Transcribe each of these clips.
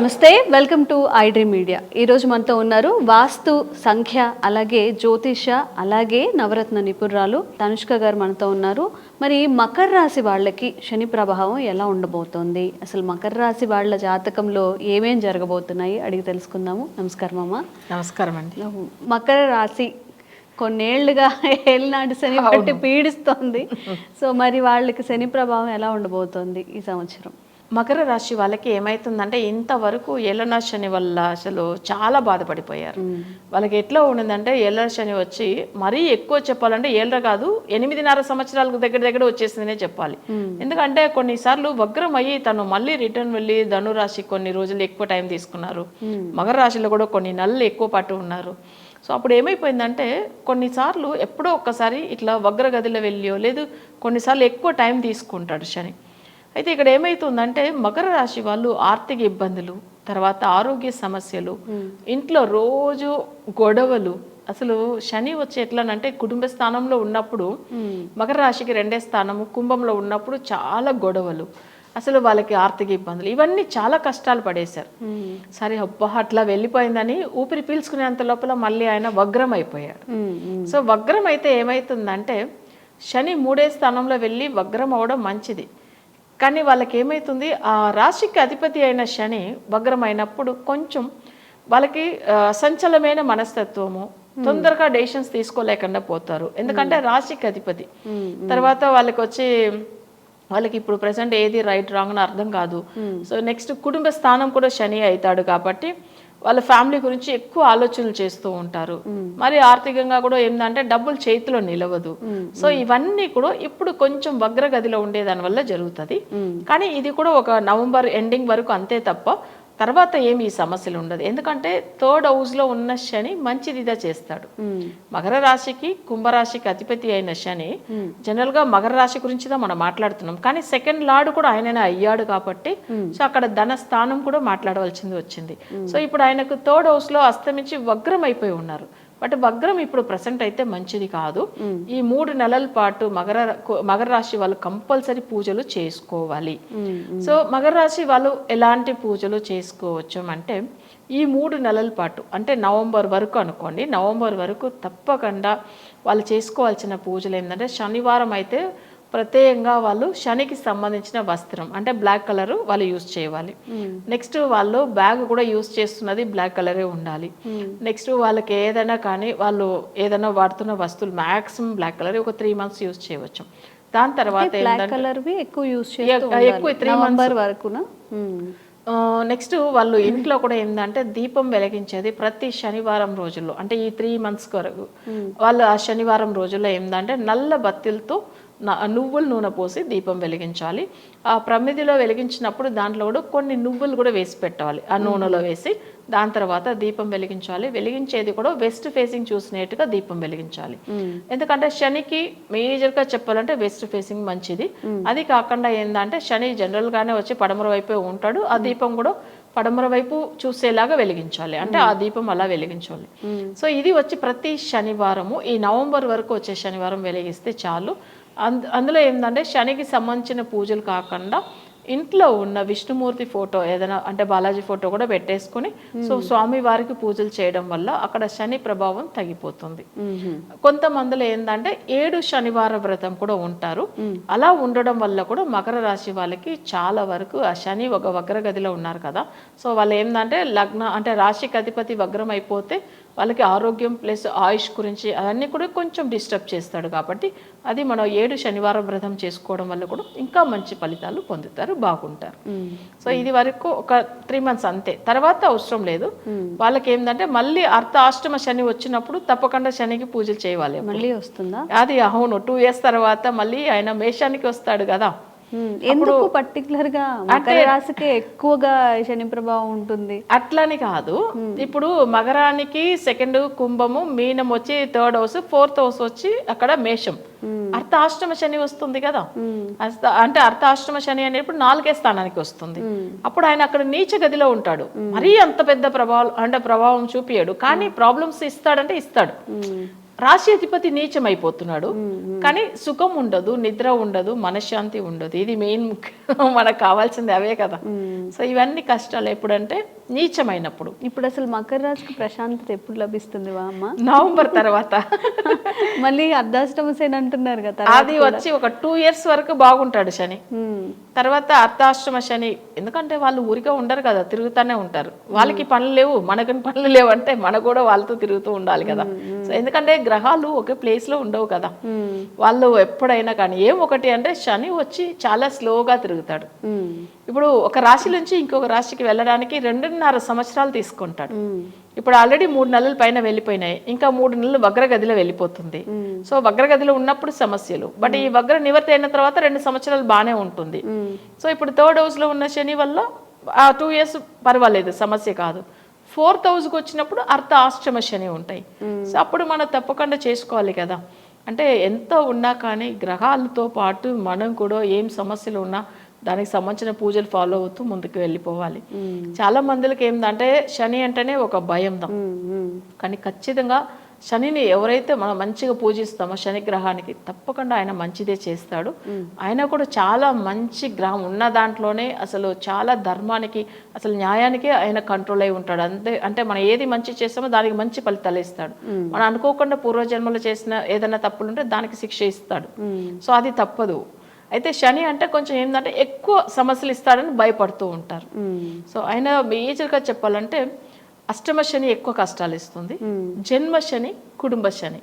నమస్తే welcome to iDream Media. ఈరోజు మనతో ఉన్నారు వాస్తు సంఖ్య అలాగే జ్యోతిష అలాగే నవరత్న నిపుణురాలు తనుష్క గారు మనతో ఉన్నారు. మరి మకర రాశి వాళ్ళకి శని ప్రభావం ఎలా ఉండబోతోంది? అసలు మకర రాశి వాళ్ళ జాతకంలో ఏమేం జరగబోతున్నాయి అడిగి తెలుసుకుందాము. నమస్కారం అమ్మ. నమస్కారం అండి. మకర రాశి కొన్నేళ్ళుగా ఏలినాటి శని బట్టి పీడిస్తోంది. సో మరి వాళ్ళకి శని ప్రభావం ఎలా ఉండబోతోంది ఈ సంవత్సరం? మకర రాశి వాళ్ళకి ఏమైతుందంటే ఇంతవరకు ఏలన శని వల్ల అసలు చాలా బాధపడిపోయారు. వాళ్ళకి ఎట్లా ఉండిందంటే ఏలన శని వచ్చి మరీ ఎక్కువ చెప్పాలంటే ఏళ్ళ కాదు ఎనిమిదిన్నర సంవత్సరాలకు దగ్గర దగ్గర వచ్చేసిందనే చెప్పాలి. ఎందుకంటే కొన్నిసార్లు వగ్రం అయ్యి తను మళ్ళీ రిటర్న్ వెళ్ళి ధనురాశి కొన్ని రోజులు ఎక్కువ టైం తీసుకున్నారు. మకర రాశిలో కూడా కొన్ని నెలలు ఎక్కువ పాటు ఉన్నారు. సో అప్పుడు ఏమైపోయిందంటే కొన్నిసార్లు ఎప్పుడో ఒక్కసారి ఇట్లా వగ్రగదిలో వెళ్ళియో లేదు కొన్నిసార్లు ఎక్కువ టైం తీసుకుంటాడు శని. అయితే ఇక్కడ ఏమైతుందంటే మకర రాశి వాళ్ళు ఆర్థిక ఇబ్బందులు తర్వాత ఆరోగ్య సమస్యలు ఇంట్లో రోజు గొడవలు. అసలు శని వచ్చి ఎట్లనంటే కుటుంబ స్థానంలో ఉన్నప్పుడు మకర రాశికి రెండే స్థానము కుంభంలో ఉన్నప్పుడు చాలా గొడవలు. అసలు వాళ్ళకి ఆర్థిక ఇబ్బందులు. ఇవన్నీ చాలా కష్టాలు పడేశారు. సరే అబ్బా అట్లా వెళ్ళిపోయిందని ఊపిరి పీల్చుకునేంత లోపల మళ్ళీ ఆయన వగ్రం అయిపోయాడు సో వగ్రం అయితే ఏమైతుందంటే శని మూడే స్థానంలో వెళ్ళి వగ్రం అవడం మంచిది. కానీ వాళ్ళకి ఏమవుతుంది ఆ రాశికి అధిపతి అయిన శని వగ్రం అయినప్పుడు కొంచెం వాళ్ళకి సంచలమైన మనస్తత్వము తొందరగా డెసిషన్స్ తీసుకోలేకుండా పోతారు. ఎందుకంటే రాశికి అధిపతి. తర్వాత వాళ్ళకి వచ్చి వాళ్ళకి ఇప్పుడు ప్రజెంట్ ఏది రైట్ రాంగ్ అని అర్థం కాదు. సో నెక్స్ట్ కుటుంబ స్థానం కూడా శని అవుతాడు కాబట్టి వాళ్ళ ఫ్యామిలీ గురించి ఎక్కువ ఆలోచనలు చేస్తూ ఉంటారు. మరి ఆర్థికంగా కూడా ఏంటంటే డబ్బులు చేతిలో నిలవదు. సో ఇవన్నీ కూడా ఇప్పుడు కొంచెం వగ్రగదిలో ఉండేదాని వల్ల జరుగుతుంది. కానీ ఇది కూడా ఒక నవంబర్ ఎండింగ్ వరకు అంతే తప్ప తర్వాత ఏమి ఈ సమస్యలు ఉండదు. ఎందుకంటే థర్డ్ హౌస్లో ఉన్న శని మంచిదిగా చేస్తాడు. మకర రాశికి కుంభరాశికి అధిపతి అయిన శని జనరల్గా మకర రాశి గురించి தான் మనం మాట్లాడుతున్నాం. కానీ సెకండ్ లార్డ్ కూడా ఆయననే అయ్యాడు కాబట్టి సో అక్కడ ధన స్థానం కూడా మాట్లాడవలసింది వచ్చింది. సో ఇప్పుడు ఆయనకు థర్డ్ హౌస్లో అస్తమించి వగ్రం అయిపోయి ఉన్నారు. బట్ వగ్రం ఇప్పుడు ప్రజెంట్ అయితే మంచిది కాదు. ఈ మూడు నెలల పాటు మకర మకర రాశి వాళ్ళు కంపల్సరీ పూజలు చేసుకోవాలి. సో మకర రాశి వాళ్ళు ఎలాంటి పూజలు చేసుకోవచ్చు అంటే ఈ మూడు నెలల పాటు అంటే నవంబర్ వరకు అనుకోండి నవంబర్ వరకు తప్పకుండా వాళ్ళు చేసుకోవాల్సిన పూజలు ఏంటంటే శనివారం అయితే ప్రత్యేకంగా వాళ్ళు శనికి సంబంధించిన వస్త్రం అంటే బ్లాక్ కలర్ వాళ్ళు యూస్ చేయాలి. నెక్స్ట్ వాళ్ళు బ్యాగ్ కూడా యూస్ చేస్తున్నది బ్లాక్ కలరే ఉండాలి. నెక్స్ట్ వాళ్ళకి ఏదైనా కానీ వాళ్ళు ఏదైనా వాడుతున్న వస్తువులు మ్యాక్సిమం బ్లాక్ కలర్ ఒక త్రీ మంత్స్ యూస్ చేయవచ్చు. దాని తర్వాత ఎక్కువ ఎ- ఎక్కువ three నవంబర్ వరకునా? నెక్స్ట్ వాళ్ళు ఇంట్లో కూడా ఏంటంటే దీపం వెలిగించేది ప్రతి శనివారం రోజుల్లో అంటే ఈ త్రీ మంత్స్ వరకు వాళ్ళు ఆ శనివారం రోజుల్లో ఏంటంటే నల్ల బత్తిలతో నువ్వుల నూనె పోసి దీపం వెలిగించాలి. ఆ ప్రమిదిలో వెలిగించినప్పుడు దాంట్లో కూడా కొన్ని నువ్వులు కూడా వేసి పెట్టాలి. ఆ నూనెలో వేసి దాని తర్వాత దీపం వెలిగించాలి. వెలిగించేది కూడా వెస్ట్ ఫేసింగ్ చూసినట్టుగా దీపం వెలిగించాలి. ఎందుకంటే శనికి మేజర్గా చెప్పాలంటే వెస్ట్ ఫేసింగ్ మంచిది. అది కాకుండా ఏంటంటే శని జనరల్ గానే వచ్చి పడమర వైపే ఉంటాడు. ఆ దీపం కూడా పడమర వైపు చూసేలాగా వెలిగించాలి. అంటే ఆ దీపం అలా వెలిగించాలి. సో ఇది వచ్చి ప్రతి శనివారము. ఈ నవంబర్ వరకు వచ్చే శనివారం వెలిగిస్తే చాలు. అంద అందులో ఏంటంటే శనికి సంబంధించిన పూజలు కాకుండా ఇంట్లో ఉన్న విష్ణుమూర్తి ఫోటో ఏదైనా అంటే బాలాజీ ఫోటో కూడా పెట్టేసుకొని సో స్వామి వారికి పూజలు చేయడం వల్ల అక్కడ శని ప్రభావం తగ్గిపోతుంది. కొంతమందిలో ఏంటంటే ఏడు శనివార వ్రతం కూడా ఉంటారు. అలా ఉండడం వల్ల కూడా మకర రాశి వాళ్ళకి చాలా వరకు ఆ శని ఒక వగ్రగదిలో ఉన్నారు కదా. సో వాళ్ళు ఏంటంటే లగ్న అంటే రాశికి అధిపతి వగ్రం అయిపోతే వాళ్ళకి ఆరోగ్యం ప్లస్ ఆయుష్ గురించి అవన్నీ కూడా కొంచెం డిస్టర్బ్ చేస్తాడు కాబట్టి అది మనం ఏడు శనివారం వ్రతం చేసుకోవడం వల్ల కూడా ఇంకా మంచి ఫలితాలు పొందుతారు బాగుంటారు. సో ఇది వరకు ఒక త్రీ మంత్స్ అంతే. తర్వాత అవసరం లేదు. వాళ్ళకి ఏంటంటే మళ్ళీ అర్ధ అష్టమ శని వచ్చినప్పుడు తప్పకుండా శనికి పూజలు చేయాలి మళ్ళీ వస్తుందా? అది అవును టూ ఇయర్స్ తర్వాత మళ్ళీ ఆయన మేషానికి వస్తాడు కదా. ఎందుకు పర్టికులర్గా మకర రాశికి ఎక్కువగా శని ప్రభావం ఉంటుంది? అట్లని కాదు. ఇప్పుడు మకరానికి సెకండ్ కుంభము మీనం వచ్చి థర్డ్ హౌస్ ఫోర్త్ హౌస్ వచ్చి అక్కడ మేషం. అర్థాష్టమ శని వస్తుంది కదా. అంటే అర్థాష్టమ శని అనేప్పుడు నాలుగే స్థానానికి వస్తుంది. అప్పుడు ఆయన అక్కడ నీచ గదిలో ఉంటాడు. మరీ అంత పెద్ద ప్రభావం అంటే ప్రభావం చూపియడు. కానీ ప్రాబ్లమ్స్ ఇస్తాడంటే ఇస్తాడు. రాశి అధిపతి నీచం అయిపోతున్నాడు కానీ సుఖం ఉండదు నిద్ర ఉండదు మనశ్శాంతి ఉండదు. ఇది మెయిన్ మనకు కావాల్సింది అవే కదా. సో ఇవన్నీ కష్టాలు ఎప్పుడంటే నీచమైనప్పుడు. ఇప్పుడు అసలు మకర రాశికి ప్రశాంతత ఎప్పుడు లభిస్తుంది అమ్మ? నవంబర్ తర్వాత. మళ్ళీ అర్ధాష్టమ అంటున్నారు కదా అది వచ్చి ఒక టూ ఇయర్స్ వరకు బాగుంటాడు శని. తర్వాత అర్ధాశ్రమ శని. ఎందుకంటే వాళ్ళు ఊరిగా ఉండరు కదా తిరుగుతూనే ఉంటారు. వాళ్ళకి పనులు లేవు మనకి పనులు లేవు అంటే మన కూడా వాళ్ళతో తిరుగుతూ ఉండాలి కదా. సో ఎందుకంటే గ్రహాలు ఒకే ప్లేస్లో ఉండవు కదా. వాళ్ళు ఎప్పుడైనా కానీ ఏం ఒకటి అంటే శని వచ్చి చాలా స్లోగా తిరుగుతాడు. ఇప్పుడు ఒక రాశి నుంచి ఇంకొక రాశికి వెళ్ళడానికి రెండున్నర సంవత్సరాలు తీసుకుంటాడు. ఇప్పుడు ఆల్రెడీ మూడు నెలల పైన వెళ్ళిపోయినాయి. ఇంకా మూడు నెలలు వగ్రగదిలో వెళ్ళిపోతుంది. సో వగ్రగదిలో ఉన్నప్పుడు సమస్యలు. బట్ ఈ వగ్ర నివర్తి అయిన తర్వాత రెండు సంవత్సరాలు బాగానే ఉంటుంది. సో ఇప్పుడు థర్డ్ హౌస్లో ఉన్న శని వల్ల ఆ టూ ఇయర్స్ పర్వాలేదు సమస్య కాదు. ఫోర్త్ హౌస్కి వచ్చినప్పుడు అర్ధ ఆశ్రమ శని ఉంటాయి. సో అప్పుడు మనం తప్పకుండా చేసుకోవాలి కదా. అంటే ఎంత ఉన్నా కానీ గ్రహాలతో పాటు మనం కూడా ఏం సమస్యలు ఉన్నా దానికి సంబంధించిన పూజలు ఫాలో అవుతూ ముందుకు వెళ్ళిపోవాలి. చాలా మందికి ఏంటంటే శని అంటేనే ఒక భయం దా. కానీ ఖచ్చితంగా శనిని ఎవరైతే మనం మంచిగా పూజిస్తామో శని గ్రహానికి తప్పకుండా ఆయన మంచిదే చేస్తాడు. ఆయన కూడా చాలా మంచి గ్రహం ఉన్న దాంట్లోనే అసలు చాలా ధర్మానికి అసలు న్యాయానికి ఆయన కంట్రోల్ అయి ఉంటాడు. అంతే అంటే మనం ఏది మంచి చేస్తామో దానికి మంచి ఫలితాలు ఇస్తాడు. మనం అనుకోకుండా పూర్వజన్మలో చేసిన ఏదైనా తప్పులుంటే దానికి శిక్ష ఇస్తాడు. సో అది తప్పదు. అయితే శని అంటే కొంచెం ఏంటంటే ఎక్కువ సమస్యలు ఇస్తాడని భయపడుతూ ఉంటారు. సో ఆయన మేజర్గా చెప్పాలంటే అష్టమ శని ఎక్కువ కష్టాలు ఇస్తుంది. జన్మ శని కుటుంబ శని.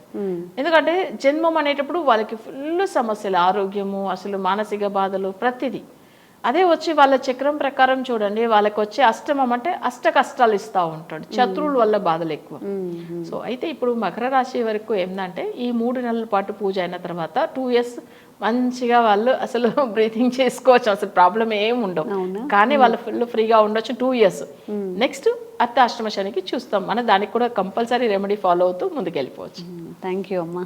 ఎందుకంటే జన్మం అనేటప్పుడు వాళ్ళకి ఫుల్ సమస్యలు ఆరోగ్యము అసలు మానసిక బాధలు ప్రతిదీ. అదే వచ్చి వాళ్ళ చక్రం ప్రకారం చూడండి వాళ్ళకి వచ్చే అష్టమం అంటే అష్ట కష్టాలు ఇస్తూ ఉంటాడు. శత్రువుల వల్ల బాధలు ఎక్కువ. సో అయితే ఇప్పుడు మకర రాశి వరకు ఏంటంటే ఈ మూడు నెలల పాటు పూజ అయిన తర్వాత టూ ఇయర్స్ మంచిగా వాళ్ళు అసలు బ్రీతింగ్ చేసుకోవచ్చు. అసలు ప్రాబ్లం ఏం ఉండవు? కానీ వాళ్ళు ఫుల్ ఫ్రీగా ఉండొచ్చు టూ ఇయర్స్. నెక్స్ట్ అర్థాష్టమ శనికి చూస్తాం. మన దానికి కూడా కంపల్సరీ రెమెడీ ఫాలో అవుతూ ముందుకు వెళ్ళిపోవచ్చు థ్యాంక్ యూ అమ్మా.